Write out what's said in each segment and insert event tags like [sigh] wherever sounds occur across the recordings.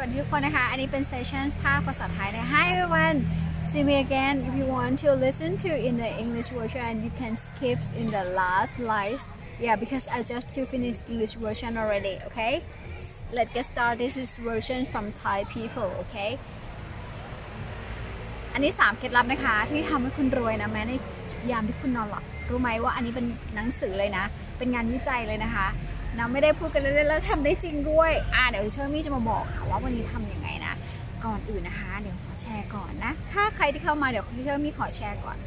วัสดีทุกคนนะคะ อันนี้เป็น session ภาคภาษาไทยนะ Hi everyone see me again if you want to listen to in the English version you can skip in the last slides yeah because I just to finish English version already okay let's get started this is version from Thai people okay อันนี้ 3 เคล็ดลับนะคะที่ทำให้คุณรวยนะแม้ในยามที่คุณนอนหลับรู้ไหมว่าอันนี้เป็นหนังสือเลยนะ เป็นงานวิจัยเลยนะคะ นะไม่ได้พูดกันเล่นๆแล้วทำได้จริงด้วยอ่าเดี๋ยวเชอร์มี่จะมาบอกค่ะว่าวันนี้ทำยังไงนะ ก่อนอื่นนะคะ เดี๋ยวขอแชร์ก่อนนะ ถ้าใครที่เข้ามาเดี๋ยวเชอร์มี่ขอแชร์ก่อน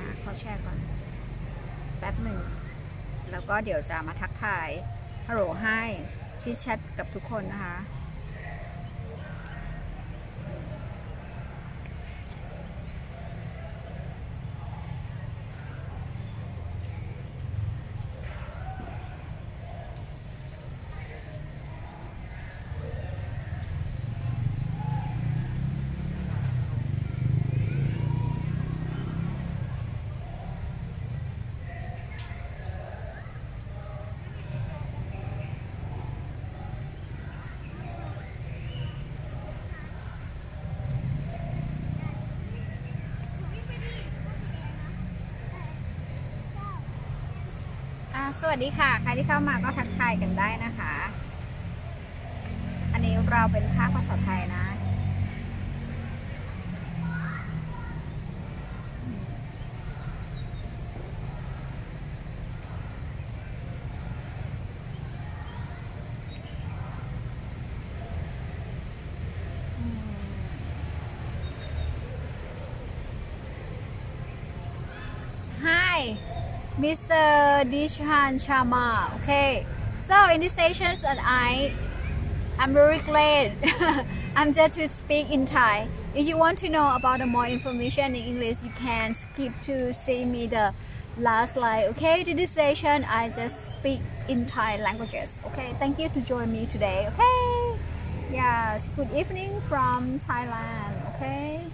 นะขอแชร์ก่อนแป๊บหนึ่งแล้วก็เดี๋ยวจะมาทักทายฮัลโหลให้ชิดแชทกับทุกคนนะคะ สวัสดีค่ะ ใครที่เข้ามาก็ทักทายกันได้นะคะ อันนี้เราเป็นภาคภาษาไทยนะ Mr. Dishan Sharma. Okay, so in this session, and I, I'm very glad. [laughs] I'm just to speak in Thai. If you want to know about the more information in English, you can skip to see me the last slide. Okay, to this session, I just speak in Thai languages. Okay, thank you to join me today. Okay, yes, good evening from Thailand. Okay.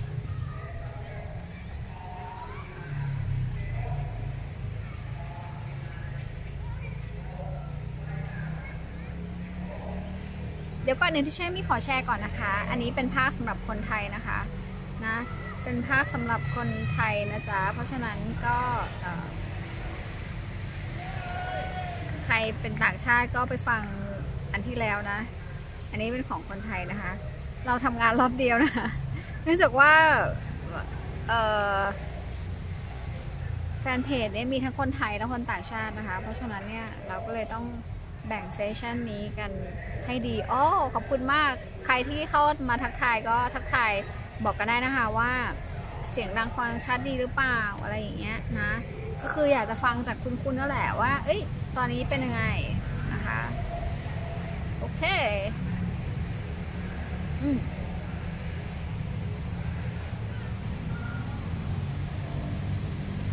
ดี๋ยวก่อนหนึ่งที่ช่วยมีขอแชร์ก่อนนะคะ อันนี้เป็นภาคสำหรับคนไทยนะคะนะเป็นภาคสำหรับคนไทยนะจ๊ะเพราะฉะนั้นก็ใครเป็นต่างชาติก็ไปฟังอันที่แล้วนะ อันนี้เป็นของคนไทยนะคะ เราทำงานรอบเดียวนะคะเนื่องจากว่าแฟนเพจเนี่ยมีทั้งคนไทยและคนต่างชาตินะคะ เพราะฉะนั้นเนี่ยเราก็เลยต้อง แบ่งเซสชันนี้กันให้ดีอ๋อขอบคุณมาก ใครที่เข้ามาทักทายก็ทักทายบอกกันได้นะคะว่าเสียงดังฟังชัดดีหรือเปล่าอะไรอย่างเงี้ยนะ ก็คืออยากจะฟังจากคุณคุณนั่นแหละว่า เอ้ย ตอนนี้เป็นยังไงนะคะ โอเค อืม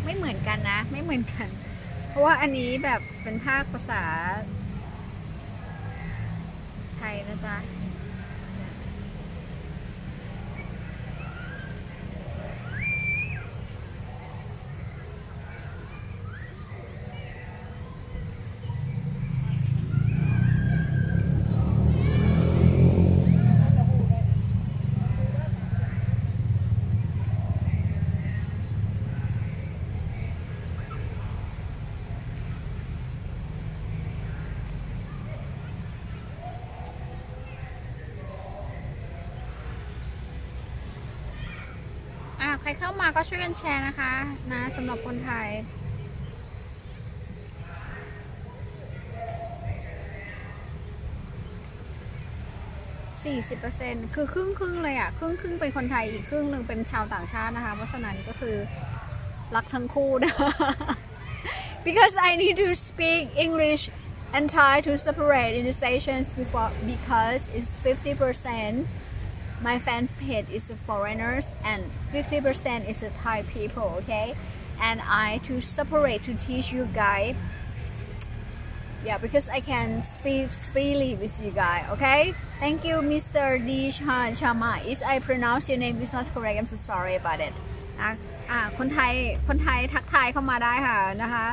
ไม่เหมือนกันนะ ไม่เหมือนกัน เพราะว่าอันนี้แบบเป็นภาคภาษา ไทยนะจ๊ะ อะใครเข้า มาก็ช่วยกันแชร์นะคะนะสำหรับคนไทย 40%คือครึ่งครึ่งเลยอะ ครึ่งครึ่งเป็นคนไทยอีกครึ่งหนึ่งเป็นชาวต่างชาตินะคะ เพราะฉะนั้นก็คือรักทั้งคู่นะ because I need to speak English and Thai to separate in the sessions before because it's 50% my fan page is the foreigners and 50% is the Thai people, okay? And I to separate to teach you guys. Yeah, because I can speak freely with you guys, okay? Thank you, Mr. Dishan Sharma. If I pronounce your name is not correct, I'm so sorry about it. อ่ะอ่ะคนไทย คนไทยทักทายเข้ามาได้ค่ะนะคะ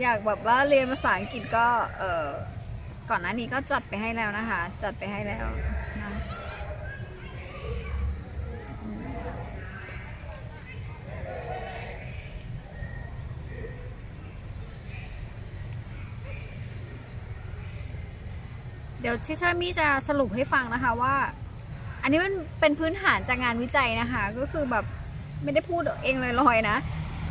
อยากแบบว่าเรียนภาษาอังกฤษก็เออ ก่อนหน้านี้ก็จัดไปให้แล้วนะคะ จัดไปให้แล้ว ดี๋ยวที่ชามี่จะสรุปให้ฟังนะคะว่า อันนี้มันเป็นพื้นฐานจากงานวิจัยนะคะ ก็คือแบบไม่ได้พูดเองลอยๆนะ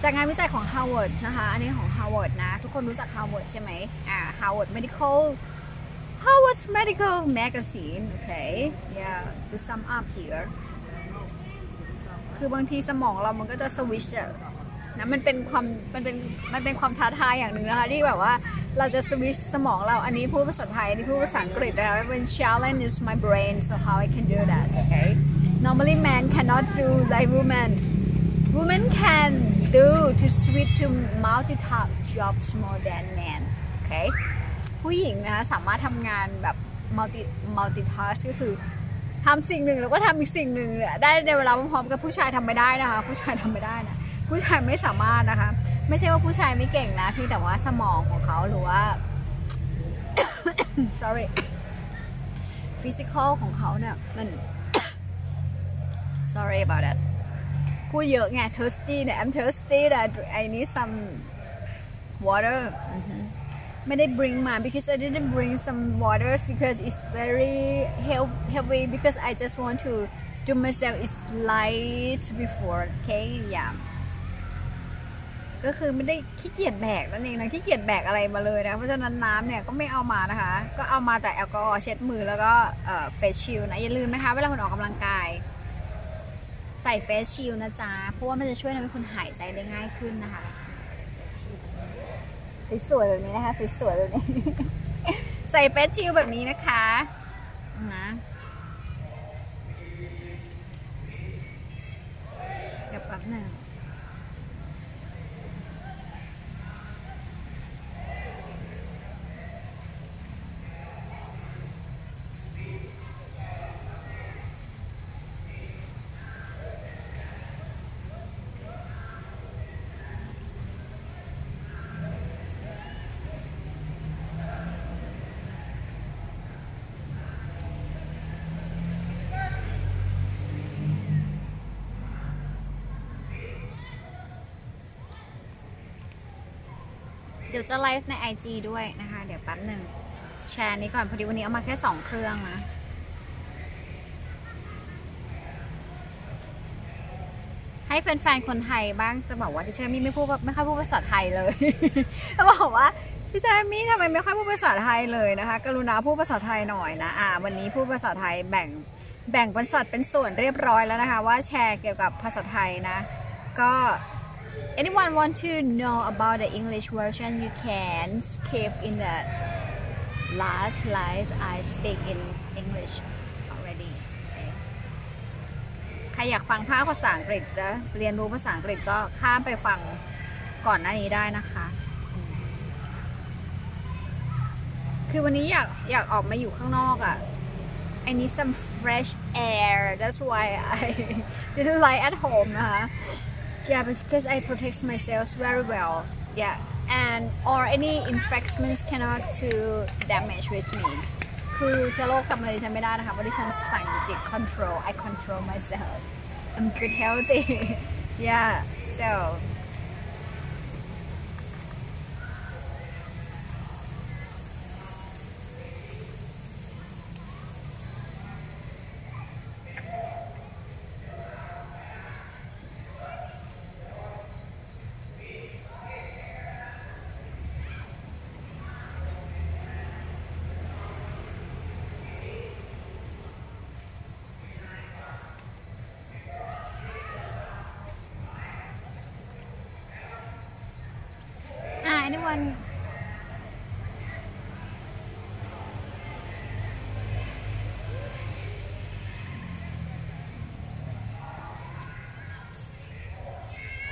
จากงานวิจัยของ Harvard นะคะ อันนี้ของ Harvard นะ ทุกคนรู้จัก Harvard ใช่ไหมอ่า Harvard Medical Harvard Medical Magazine okay yeah to sum up here คือบางทีสมองเรามันก็จะสวิชอะ นะมันเป็นความมันเป็นมันเป็นความท้าทายอย่างหนึ่งนะคะที่แบบว่าเราจะสวิชสมองเราอันนี้พูดภาษาไทยอันนี้พูดภาษาอังกฤษนะคะเป็น challenge is my brain so how I can do that okay normally man cannot do like woman women can do to switch to multitask jobs more than men okay ผู้หญิงนะคะสามารถทำงานแบบ multi multitask ก็คือทำสิ่งหนึ่งแล้วก็ทำอีกสิ่งหนึ่งได้ในเวลาพร้อมๆกับผู้ชายทำไม่ได้นะคะผู้ชายทำไม่ได้นะ ผู้ชายไม่สามารถนะคะ ไม่ใช่ว่าผู้ชายไม่เก่งนะพียงแต่ว่าสมองของเขาหรือว่า sorry physical ของเขาเนี่ยมัน sorry about that พูดเยอะไง thirsty เนี่ย I'm thirsty that I need some water ไม่ได้ bring มา because I didn't bring some waters because it's very heav- heavy because I just want to do myself is light before okay yeah ก็คือไม่ได้ขี้เกียจแบกนั่นเองนะขี้เกียจแบกอะไรมาเลยนะ เพราะฉะนั้นน้ำเนี่ยก็ไม่เอามานะคะ ก็เอามาแต่แอลกอฮอล์เช็ดมือแล้วก็เฟสชิลนะ อย่าลืมนะคะ เวลาคุณออกกำลังกาย ใส่เฟสชิลนะจ๊ะ เพราะว่ามันจะช่วยทำให้คุณหายใจได้ง่ายขึ้นนะคะสวยๆแบบนี้นะคะสวยๆแบบนี้ ใส่เฟสชิลแบบนี้นะคะนะเดี๋ยวแป๊บหนึ่ง จะไลฟ์ใน IG ด้วยนะคะ เดี๋ยวแป๊บหนึ่งแชร์นี้ก่อน พอดีวันนี้เอามาแค่ 2 เครื่องนะให้แฟนๆ คนไทยบ้างจะบอกว่าที่เชอมี่ไม่พูดไม่ค่อยพูดภาษาไทยเลยจะบอกว่าพี่เชอมี่ทำไมไม่ค่อยพูดภาษาไทยเลยนะคะ กรุณาพูดภาษาไทยหน่อยนะอ่าวันนี้พูดภาษาไทยแบ่งแบ่งเป็นสัดเป็นส่วนเรียบร้อยแล้วนะคะ ว่าแชร์เกี่ยวกับภาษาไทยนะ ก็ anyone want to know about the English version you can skip in the last slide I speak in English already okay ใครอยากฟังภาคภาษาอังกฤษนะเรียนรู้ภาษาอังกฤษก็ข้ามไปฟังก่อนหน้านี้ได้นะคะ คือวันนี้อยากอยากออกมาอยู่ข้างนอกอะ่ะ I need some fresh air that's why I didn't lie at home นะคะ Yeah, because I protect myself very well. Yeah, and or any infections cannot to damage with me. คือเชื้อโรคทำอะไรดิฉันไม่ได้นะคะเพราะดิฉันสั่งจิต control I control myself I'm good healthy [laughs] yeah so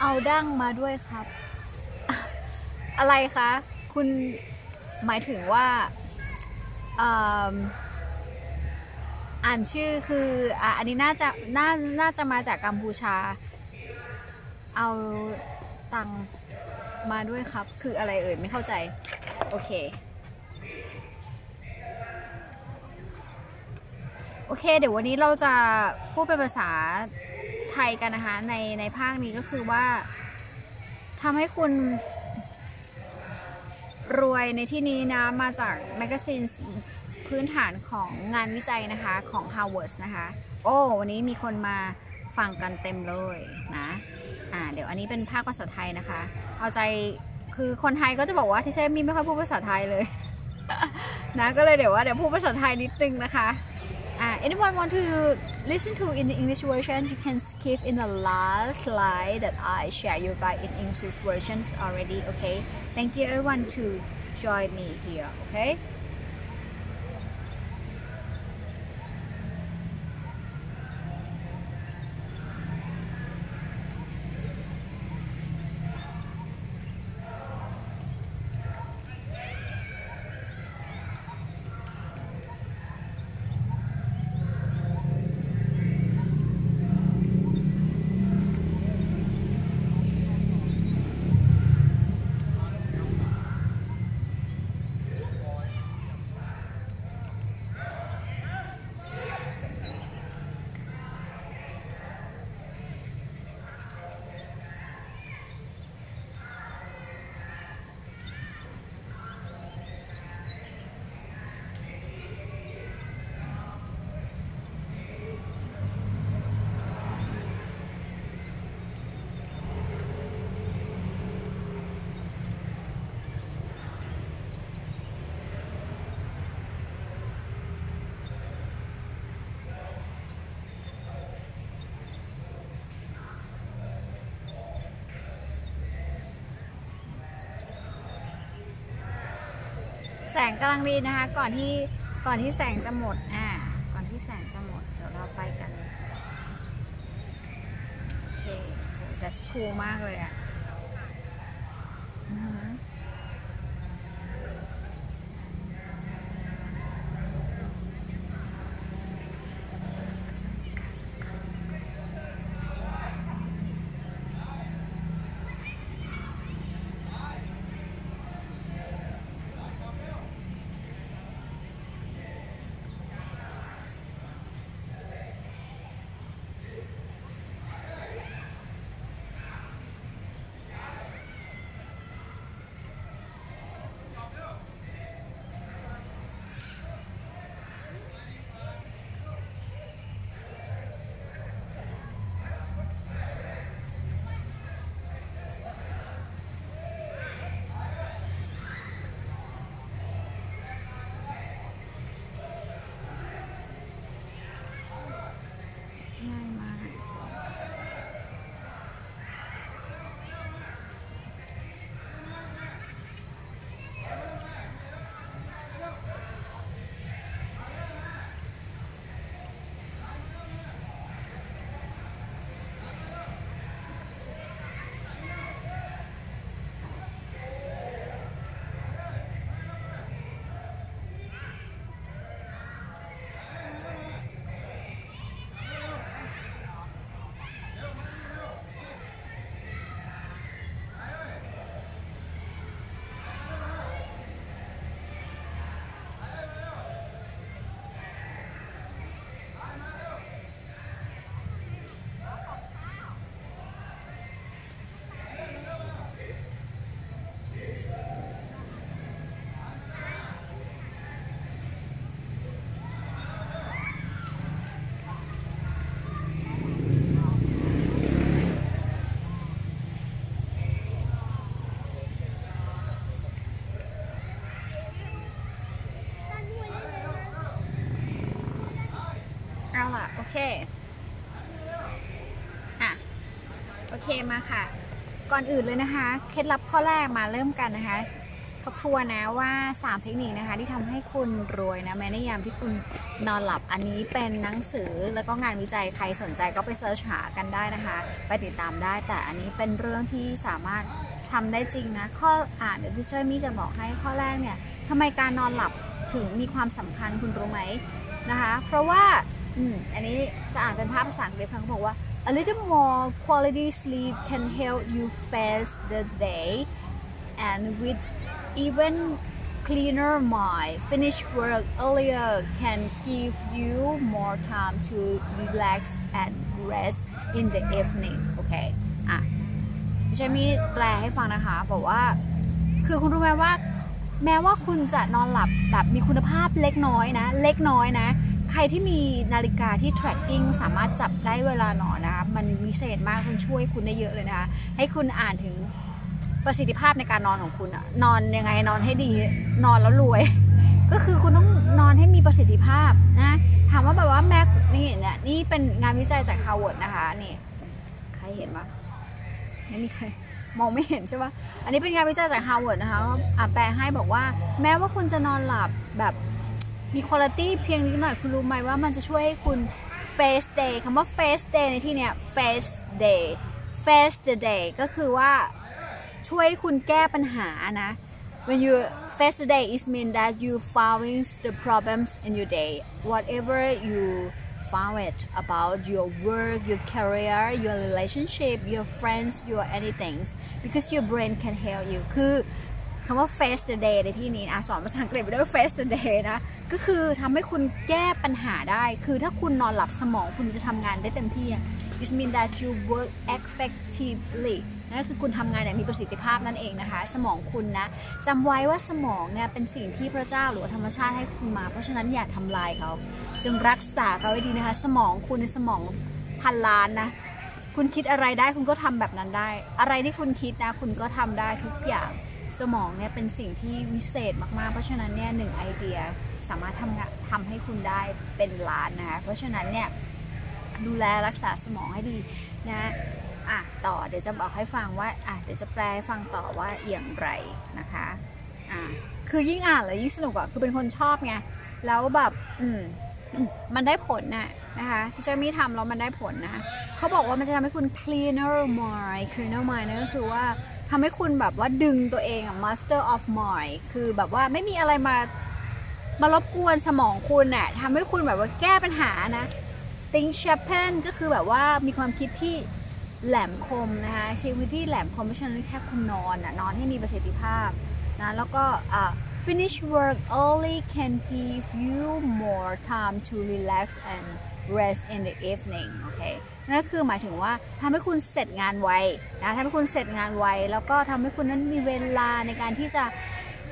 เอาดั้งมาด้วยครับ อะไรคะ คุณหมายถึงว่าอ่านชื่อคืออะอันนี้น่าจะน่าน่าจะมาจากกัมพูชา เอาตังมาด้วยครับ คืออะไรเอ่ยไม่เข้าใจ โอเค โอเค เดี๋ยววันนี้เราจะพูดเป็นภาษา ไทยกันนะคะ ในในภาคนี้ก็คือว่าทำให้คุณรวยในที่นี้นะ มาจากแมกกาซีนพื้นฐานของงานวิจัยนะคะของ Harvard นะคะ โอ้วันนี้มีคนมาฟังกันเต็มเลยนะอ่าเดี๋ยวอันนี้เป็นภาคภาษาไทยนะคะ เอาใจคือคนไทยก็จะบอกว่าที่ใช่มีไม่ค่อยพูดภาษาไทยเลย นะก็เลยเดี๋ยวว่าเดี๋ยวพูดภาษาไทยนิดนึงนะคะ Uh, anyone want to listen to in the English version? You can skip in the last slide that I share you guys in English versions already. Okay. Thank you everyone to join me here. Okay. แสงกำลังดีนะคะ ก่อนที่ก่อนที่แสงจะหมดอ่าก่อนที่แสงจะหมด เดี๋ยวเราไปกันโอเค that's cool มากเลยอะ มาค่ะ ก่อนอื่นเลยนะคะ เคล็ดลับข้อแรกมาเริ่มกันนะคะ ทบทวนนะว่า 3 เทคนิคนะคะ ที่ทำให้คุณรวยนะแม้ในยามที่คุณนอนหลับอันนี้เป็นหนังสือแล้วก็งานวิจัยใครสนใจก็ไปเสิร์ชหากันได้นะคะ ไปติดตามได้แต่อันนี้เป็นเรื่องที่สามารถทำได้จริงนะข้ออ่านเดี๋ยวที่ช่วยมี่จะบอกให้ข้อแรกเนี่ยทำไมการนอนหลับถึงมีความสำคัญคุณรู้ไหมนะคะ เพราะว่าอืมอันนี้จะอ่านเป็นภาพภาษาอังกฤษฟังเขาบอกว่า a little more quality sleep can help you face the day and with even cleaner mind finish work earlier can give you more time to relax and rest in the evening โอเคอะดิฉันมีแปลให้ฟังนะคะบอกว่า คือคุณรู้ไหมว่า แม้ว่าคุณจะนอนหลับแบบมีคุณภาพเล็กน้อยนะ เล็กน้อยนะ ใครที่มีนาฬิกาที่ tracking สามารถจับได้เวลานอนนะคะ มันวิเศษมากคุณช่วยคุณได้เยอะเลยนะคะ ให้คุณอ่านถึงประสิทธิภาพในการนอนของคุณอะนอนยังไงนอนให้ดีนอนแล้วรวย ก็คือคุณต้องนอนให้มีประสิทธิภาพนะถามว่าแบบว่าแม็กนี่เนี่ยนี่เป็นงานวิจัยจากฮาร์วาร์ดนะคะนี่ใครเห็นปะไม่มีใครมองไม่เห็นใช่ปะอันนี้เป็นงานวิจัยจากฮาร์วาร์ดนะคะอะแปลให้บอกว่า แม้ว่าคุณจะนอนหลับแบบมีคุณภาพเพียงนิดหน่อยคุณรู้ไหมว่ามันจะช่วยให้คุณ face day คำว่า face day ในที่เนี้ย face day face the day ก็คือว่าช่วยคุณแก้ปัญหานะ when you face the day it mean that you found the problems in your day whatever you found it about your work your career your relationship your friends your anything because your brain can help you คือ คำว่า face the day ในที่นี้นะสอนภาษาอังกฤษไปด้วย face the day นะ ก็คือทำให้คุณแก้ปัญหาได้ คือถ้าคุณนอนหลับสมองคุณจะทำงานได้เต็มที่อะ it mean that you work effectively นั่นคือคุณทำงานอย่างมีประสิทธิภาพนั่นเองนะคะ สมองคุณนะจำไว้ว่าสมองเนี่ยเป็นสิ่งที่พระเจ้าหรือธรรมชาติให้คุณมา เพราะฉะนั้นอย่าทำลายเขา จงรักษาเขาไว้ดีนะคะ สมองคุณในสมองพันล้านนะคุณคิดอะไรได้คุณก็ทำแบบนั้นได้ อะไรที่คุณคิดนะ คุณก็ทำได้ทุกอย่าง สมองเนี่ยเป็นสิ่งที่วิเศษมากๆ เพราะฉะนั้นเนี่ยหนึ่งไอเดียสามารถทำงานทำให้คุณได้เป็นล้านนะคะ เพราะฉะนั้นเนี่ยดูแลรักษาสมองให้ดีนะอะต่อเดี๋ยวจะบอกให้ฟังว่าอะเดี๋ยวจะแปลให้ฟังต่อว่าอย่างไรนะคะอะคือยิ่งอ่านแล้วยิ่งสนุกอะคือเป็นคนชอบไงแล้วแบบอืมมันได้ผลน่ะนะคะที่เจมี่ทำแล้วมันได้ผลนะเขาบอกว่ามันจะทำให้คุณ cleaner mind cleaner mind นั่นก็คือว่า ทำให้คุณแบบว่าดึงตัวเองอะ master of mind คือแบบว่าไม่มีอะไรมามารบกวนสมองคุณน่ะทำให้คุณแบบว่าแก้ปัญหานะ think sharpen ก็คือแบบว่ามีความคิดที่แหลมคมนะคะชีวิตที่แหลมคมเพราะฉะนั้นแค่คุณนอนน่ะนอนให้มีประสิทธิภาพนะแล้วก็ finish work early can give you more time to relax and rest in the evening โอเค นั่นก็คือหมายถึงว่าทำให้คุณเสร็จงานไวนะทำให้คุณเสร็จงานไวแล้วก็ทำให้คุณนั้นมีเวลาในการที่จะ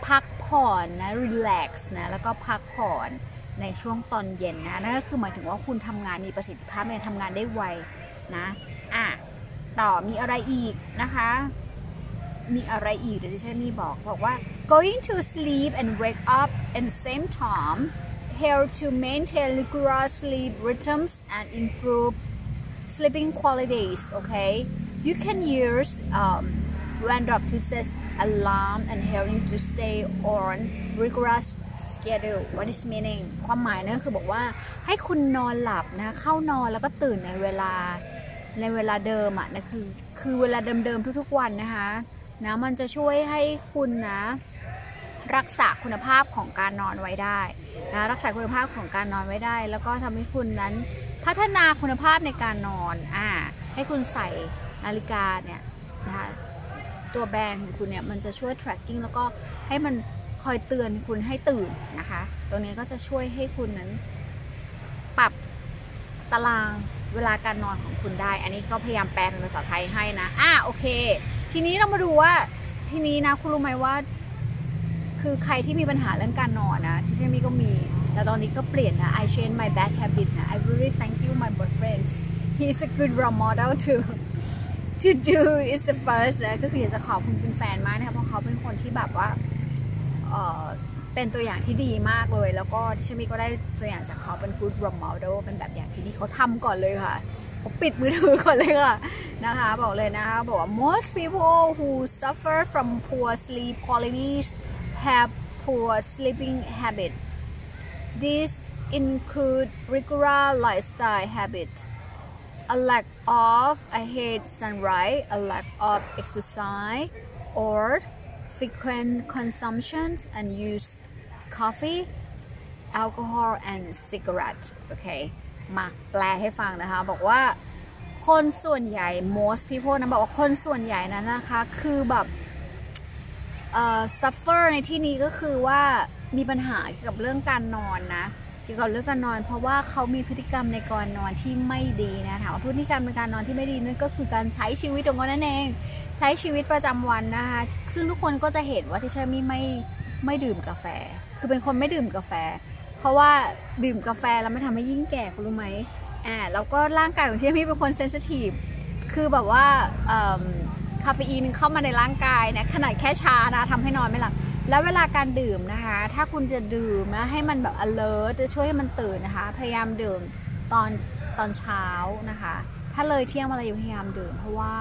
พักผ่อนนะ relax นะแล้วก็พักผ่อนในช่วงตอนเย็นนะนั่นก็คือหมายถึงว่าคุณทำงานมีประสิทธิภาพในทำงานได้ไวนะอะต่อมีอะไรอีกนะคะมีอะไรอีกเดี๋ยวดิฉันนี่บอกบอกว่า going to sleep and wake up at the same time help to maintain regular sleep rhythms and improve sleeping qualities okay you can use um, random to set alarm and help you to stay on regular schedule what is meaning ความหมายนะคือบอกว่าให้คุณนอนหลับนะเข้านอนแล้วก็ตื่นในเวลาในเวลาเดิมอะนะคือคือเวลาเดิมๆทุกๆวันนะคะนะมันจะช่วยให้คุณนะรักษาคุณภาพของการนอนไว้ได้นะรักษาคุณภาพของการนอนไว้ได้ แล้วก็ทำให้คุณนั้น พัฒนาคุณภาพในการนอนอ่าให้คุณใส่นาฬิกาเนี่ยนะคะตัวแบรนด์ของคุณเนี่ยมันจะช่วย tracking แล้วก็ให้มันคอยเตือนคุณให้ตื่นนะคะ ตรงนี้ก็จะช่วยให้คุณนั้น ปรับตารางเวลาการนอนของคุณได้ อันนี้ก็พยายามแปลเป็นภาษาไทยให้นะ อะโอเค ทีนี้เรามาดูว่าทีนี้นะคุณรู้ไหมว่า คือใครที่มีปัญหาเรื่องการนอนนะที่เชมี่ก็มี แต่ตอนนี้ก็เปลี่ยนนะ I change my bad habit นะ I really thank you my boyfriend he is a good role model to to do is the first นะก็คืออยากจะขอบคุณคุณแฟนมากนะคะเพราะเขาเป็นคนที่แบบว่าเป็นตัวอย่างที่ดีมากเลย แล้วก็ที่ชมีก็ได้ตัวอย่างจากเขาเป็น good role model เป็นแบบอย่างที่ดีเขาทำก่อนเลยค่ะเขาปิดมือถือก่อนเลยค่ะนะคะบอกเลยนะคะบอกว่า most people who suffer from poor sleep qualities have poor sleeping habits These include regular lifestyle habits, a lack of ahead sunrise, a lack of exercise, or frequent consumptions and use coffee, alcohol and cigarette โอเคมาแปลให้ฟังนะคะบอกว่าคนส่วนใหญ่ most people นะบอกว่าคนส่วนใหญ่นั้นนะคะ คือแบบเอ่อ suffer ในที่นี้ก็คือว่า มีปัญหาเกี่ยวกับเรื่องการนอนนะเกี่ยวกับเรื่องการนอน เพราะว่าเขามีพฤติกรรมในการนอนที่ไม่ดีนะถามว่าพฤติกรรมในการนอนที่ไม่ดีนั่นก็คือการใช้ชีวิตของเขานั่นเอง ใช้ชีวิตประจำวันนะคะซึ่งทุกคนก็จะเห็นว่าที่เชอมี่ไม่ไม่ดื่มกาแฟ คือเป็นคนไม่ดื่มกาแฟ เพราะว่าดื่มกาแฟแล้วมันทำให้ยิ่งแก่คุณรู้ไหมอ่าแล้วก็ร่างกายของที่เชอมี่เป็นคนเซนซิทีฟคือแบบว่าคาเฟอีนเข้ามาในร่างกายนะขนาดแค่ชานะทำให้นอนไม่หลับ แล้วเวลาการดื่มนะคะ ถ้าคุณจะดื่มนะให้มันแบบ alert จะช่วยให้มันตื่นนะคะ พยายามดื่มตอนตอนเช้านะคะ ถ้าเลยเที่ยงมาเลยพยายามดื่ม เพราะว่า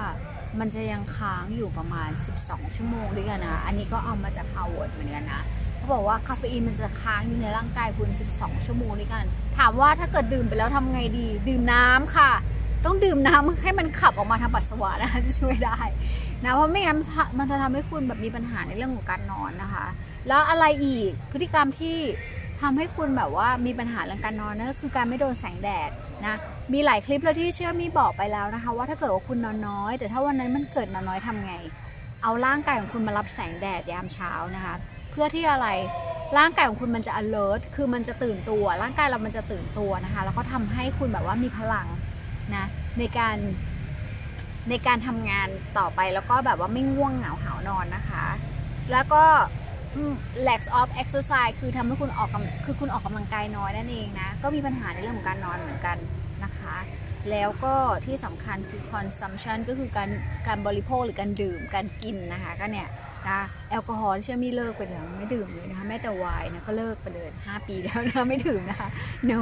มันจะยังค้างอยู่ประมาณ 12 ชั่วโมงด้วยกันนะ อันนี้ก็เอามาจาก Harvard เหมือนกันนะเขาบอกว่าคาเฟอีนมันจะค้างอยู่ในร่างกายคุณ 12 ชั่วโมงด้วยกัน ถามว่าถ้าเกิดดื่มไปแล้วทำไงดี ดื่มน้ำค่ะ ต้องดื่มน้ำให้มันขับออกมาทางปัสสาวะนะคะจะช่วยได้ นะเพราะไม่งั้นมันจะทำให้คุณแบบมีปัญหาในเรื่องของการนอนนะคะ แล้วอะไรอีกพฤติกรรมที่ทำให้คุณแบบว่ามีปัญหาเรื่องการนอนนั่นก็คือการไม่โดนแสงแดดนะมีหลายคลิปแล้วที่เชื่อมีบอกไปแล้วนะคะ ว่าถ้าเกิดว่าคุณนอนน้อย แต่ถ้าวันนั้นมันเกิดนอนน้อยทำไง เอาร่างกายของคุณมารับแสงแดดยามเช้านะคะ เพื่อที่อะไรร่างกายของคุณมันจะ alert คือมันจะตื่นตัว ร่างกายเรามันจะตื่นตัวนะคะ แล้วก็ทำให้คุณแบบว่ามีพลังนะในการ ในการทำงานต่อไปแล้วก็แบบว่าไม่ง่วงเหงาหานอนนะคะ แล้วก็อืม lack of exercise คือทำให้คุณออกกคือคุณออกกำลังกายน้อยนั่นเองนะ ก็มีปัญหาในเรื่องของการนอนเหมือนกันนะคะ แล้วก็ที่สำคัญคือ consumption ก็คือการการบริโภคหรือการดื่มการกินนะคะ ก็เนี่ยนะแอลกอฮอล์เชื่อมีเลิกไปแล้วไม่ดื่มเลยนะคะแม้แต่ไวน์นะก็เลิกไปเลย 5 ปีแล้วนะไม่ดื่มนะคะ no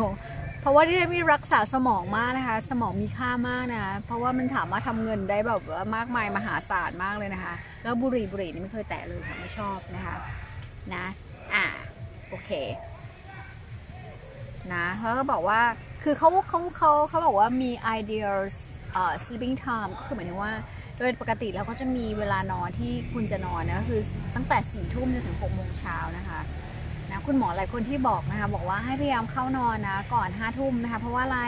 เพราะว่าที่มีรักษาสมองมากนะคะ สมองมีค่ามากนะคะเพราะว่ามันถามว่ารถทำเงินได้แบบว่ามากมายมหาศาลมากเลยนะคะ แล้วบุหรี่บุหรี่นี่ไม่เคยแตะเลยค่ะไม่ชอบนะคะนะอ่าโอเคนะเขาก็บอกว่าคือเขาเขาเขาเขาบอกว่ามี ideal uh, sleeping time ก็คือหมายถึงว่าโดยปกติเราก็จะมีเวลานอนที่คุณจะนอนนะก็คือตั้งแต่4ี่ทุ่มจนถึง6กโมงเช้านะคะ คุณหมอหลายคนที่บอกนะคะบอกว่าให้พยายามเข้านอนนะก่อน5้าทุ่มนะคะเพราะว่าอะไร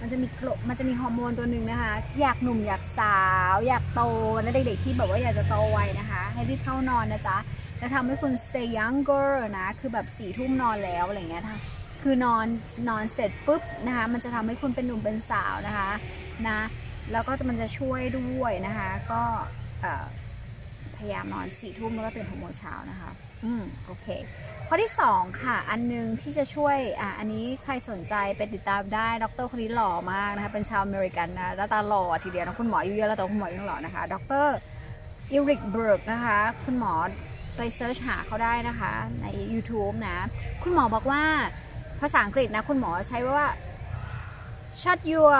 มันจะมีมันจะมีฮอร์โมนตัวหนึ่งนะคะ อยากหนุ่มอยากสาว อยากโตนะเด็กๆที่แบบว่าอยากจะโตไวนะคะ ให้รีบเข้านอนนะจ๊ะจะทำให้คุณ stay younger นะคือแบบ4ี่ทุ่มนอนแล้วอะไรอย่างเงี้ยค่ะคือนอนนอนเสร็จปุ๊บนะคะมันจะทำให้คุณเป็นหนุ่มเป็นสาวนะคะนะแล้วก็มันจะช่วยด้วยนะคะ ก็พยายามนอนสี่ทุ่มแล้วก็ตื่นหกโมงเช้านะคะ อืมโอเค ข้อที่ 2 ค่ะ อันหนึงที่จะช่วยอะอันนี้ใครสนใจไปติดตามได้ดรคนนี้หล่อมากนะคะเป็นชาวอเมริกันนะหน้าตาหล่อทีเดียวนะคุณหมออายุเยอะแล้วแต่คุณหมอยังหล่อนะคะ ดรอิริกเบิร์กนะคะ คุณหมอไปเซิร์ชหาเขาได้นะคะใน YouTube นะ คุณหมอบอกว่าภาษาอังกฤษนะ คุณหมอใช้ว่า shut your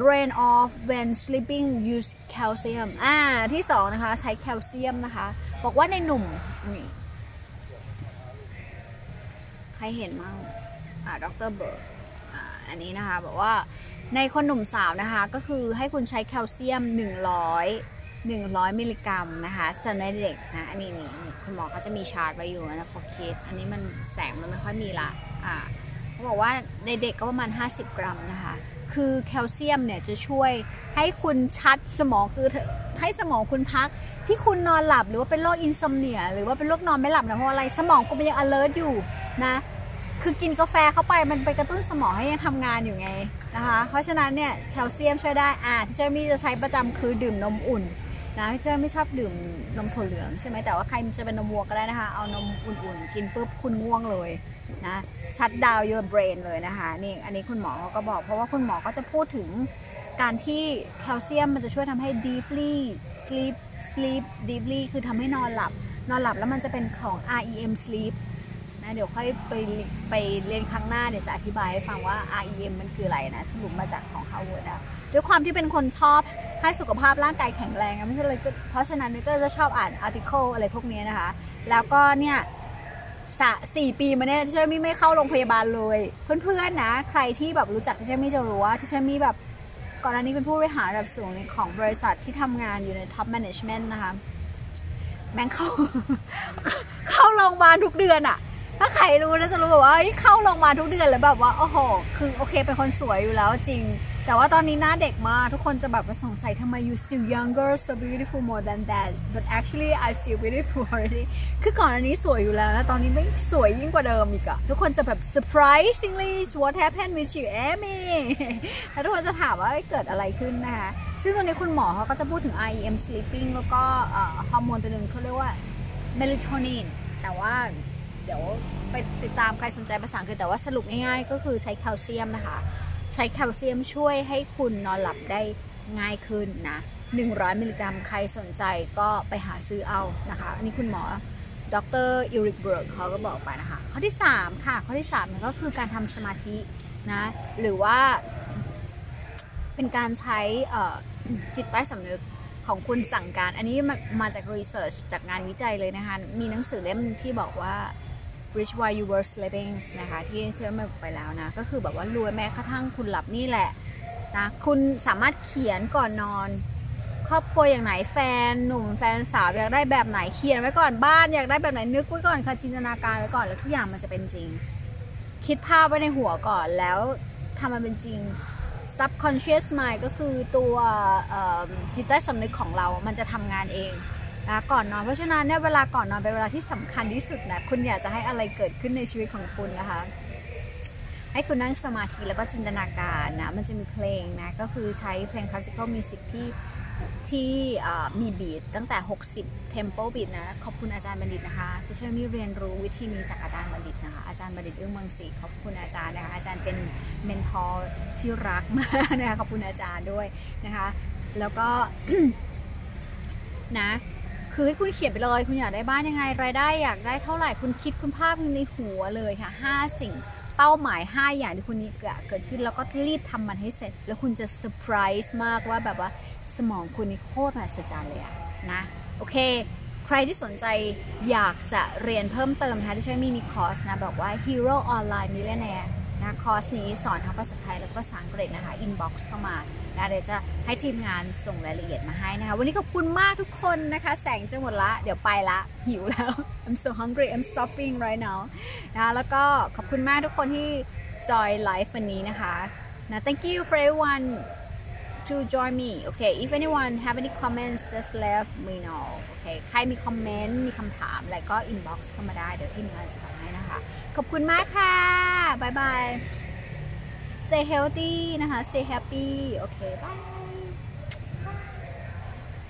brain off when sleeping use calcium อ่าที่สองนะคะ ใช้แคลเซียมนะคะ บอกว่าในหนุ่มนี่ ใครเห็นมั้งอ่าดรเบิร์กอ่าอันนี้นะคะบอกว่าในคนหนุ่มสาวนะคะ ก็คือให้คุณใช้แคลเซียม 100 100 มิลลิกรัมนะคะสำหรับเด็กนะ อันนี้นี่คุณหมอเขาจะมีชาร์จไว้อยู่นะ for kids อันนี้มันแสงมันไม่ค่อยมีละ อ่าเขาบอกว่าในเด็กก็ประมาณ 50 กรัมนะคะ คือแคลเซียมเนี่ยจะช่วยให้คุณชัดสมองคือให้สมองคุณพักที่คุณนอนหลับหรือว่าเป็นโรคอินซอมเนีย หรือว่าเป็นโรคนอนไม่หลับนะเพราะอะไรสมองคุณมันยัง alert อยู่นะคือกินกาแฟเข้าไปมันไปกระตุ้นสมองให้ยังทำงานอยู่ไงนะคะเพราะฉะนั้นเนี่ยแคลเซียมช่วยได้อ่าที่ช่วยมี่จะใช้ประจำคือดื่มนมอุ่น นะที่เชอไม่ชอบดื่มนมถั่วเหลืองใช่ไหมแต่ว่าใครจะเป็นนมวัวก็ได้นะคะ เอานมอุ่นๆ กินปุ๊บคุณง่วงเลยนะชัดดาว your brain เลยนะคะนี่อันนี้คุณหมอเขาก็บอก เพราะว่าคุณหมอก็จะพูดถึงการที่แคลเซียมมันจะช่วยทำให้ deeply sleep sleep deeply คือทำให้นอนหลับ นอนหลับแล้วมันจะเป็นของ REM sleep นะเดี๋ยวค่อยไปไปเรียนครั้งหน้าเดี๋ยวจะอธิบายให้ฟังว่า REM มันคืออะไรนะ สรุปมาจากของ Harvard อะ ด้วยความที่เป็นคนชอบให้สุขภาพร่างกายแข็งแรงอะไม่ใช่เลยก็เพราะฉะนั้นก็จะชอบอ่านอาร์ติเคิลอะไรพวกนี้นะคะ แล้วก็เนี่ยสะสี่ปีมาเนี่ยที่เชอมี่ไม่เข้าโรงพยาบาลเลย เพื่อนๆนะ ใครที่แบบรู้จักที่เชอมี่จะรู้ว่าที่เชอมี่แบบก่อนหน้านี้เป็นผู้บริหารระดับสูงของบริษัทที่ทำงานอยู่ในท็อปแมネจเมนต์นะคะแบงเข้าเข้าโรงพยาบาลทุกเดือนอะถ้าใครรู้นะจะรู้แบบว่าเฮ้ยเข้าลงมาลทุกเดือนแล้วแบบว่าโอ้โหคือโอเคเป็นคนสวยอยู่แล้วจริง แต่ว่าตอนนี้หน้าเด็กมาก ทุกคนจะแบบมาสงสัยทำไม you still younger so beautiful more than that but actually I still beautiful already คือก่อนอันนี้สวยอยู่แล้วนะตอนนี้ไม่สวยยิ่งกว่าเดิมอีกอะทุกคนจะแบบ surprisingly what happened with you Amy แล้วทุกคนจะถามว่าเกิดอะไรขึ้นนะคะซึ่งตอนนี้คุณหมอเขาก็จะพูดถึง REM sleeping แล้วก็ฮอร์โมนตัวหนึ่งเขาเรียกว่า melatonin แต่ว่าเดี๋ยวไปติดตามใครสนใจภาษาอังกฤษแต่ว่าสรุปง่ายๆ ก็คือใช้แคลเซียมนะคะ ใช้แคลเซียมช่วยให้คุณนอนหลับได้ง่ายขึ้นนะ 100 มิลลิกรัมใครสนใจก็ไปหาซื้อเอานะคะ อันนี้คุณหมอดรอิริกเบิร์กเขาก็บอกไปนะคะ ข้อที่ 3 ค่ะ ข้อที่3เนี่ยก็คือการทำสมาธินะ หรือว่า เป็นการใช้จิตใต้สำนึกของคุณสั่งการ อันนี้มามาจากรีเสิร์ชจากงานวิจัยเลยนะคะ มีหนังสือเล่มที่บอกว่า Rich Why You Were Sleeping นะคะที่เชื่อมไปแล้วนะ ก็คือแบบว่ารวยแม้กระทั่งคุณหลับนี่แหละนะคุณสามารถเขียนก่อนนอน ครอบครัวอย่างไหนแฟนหนุ่มแฟนสาวอยากได้แบบไหนเขียนไว้ก่อนบ้านอยากได้แบบไหนนึกไว้ก่อนค่ะจินตนาการไว้ก่อนแล้วทุกอย่างมันจะเป็นจริง คิดภาพไว้ในหัวก่อนแล้วทำมันเป็นจริง subconscious mind ก็คือตัวจิตใต้สำนึกของเรา มันจะทำงานเอง นะก่อนนอนเพราะฉะนั้นเนี่ยเวลาก่อนนอนเป็นเวลาที่สำคัญที่สุดนะคุณอยากจะให้อะไรเกิดขึ้นในชีวิตของคุณนะคะ ให้คุณนั่งสมาธิแล้วก็จินตนาการนะมันจะมีเพลงนะก็คือใช้เพลง classical music ที่ที่มีบีทตั้งแต่ 60 tempo beat นะ ขอบคุณอาจารย์บัณฑิตนะคะ ที่ช่วยนี่เรียนรู้วิธีนี้จากอาจารย์บัณฑิตนะคะ อาจารย์บัณฑิตเอื้องเมืองศรีขอบคุณอาจารย์นะคะ อาจารย์เป็นเมนทอร์ที่รักมากนะคะ ขอบคุณอาจารย์ด้วยนะคะ แล้วก็นะ คือให้คุณเขียนไปเลย คุณอยากได้บ้านยังไง รายได้อยากได้เท่าไหร่คุณคิดคุณภาพในหัวเลยค่ะ 5 สิ่งเป้าหมาย 5 อย่างที่คุณนี่เกิดขึ้นแล้วก็รีบทำมันให้เสร็จ แล้วคุณจะเซอร์ไพรส์มากว่าแบบว่าสมองคุณนี่โคตรมหัศจรรย์เลยอะนะโอเค ใครที่สนใจอยากจะเรียนเพิ่มเติมนะคะที่ช่วยมีมีคอร์สนะบอกว่า Hero Online Millionaire นะคอร์สนี้สอนทั้งภาษาไทยแล้วก็ภาษาอังกฤษนะคะ inbox เข้ามานะเดี๋ยวจะให้ทีมงานส่งรายละเอียดมาให้นะคะ วันนี้ขอบคุณมากทุกคนนะคะ แสงจะหมดละ เดี๋ยวไปละ หิวแล้ว I'm so hungry I'm starving right now นะแล้วก็ขอบคุณมากทุกคนที่จอยไลฟ์วันนี้นะคะนะ thank you for everyone to join me okay if anyone have any comments just let me know okay ใครมีคอมเมนต์มีคำถามอะไรก็ inbox เข้ามาได้เดี๋ยวทีมงานจะ ขอบคุณมากค่ะบายบาย stay healthy นะคะ stay happy โอเคบาย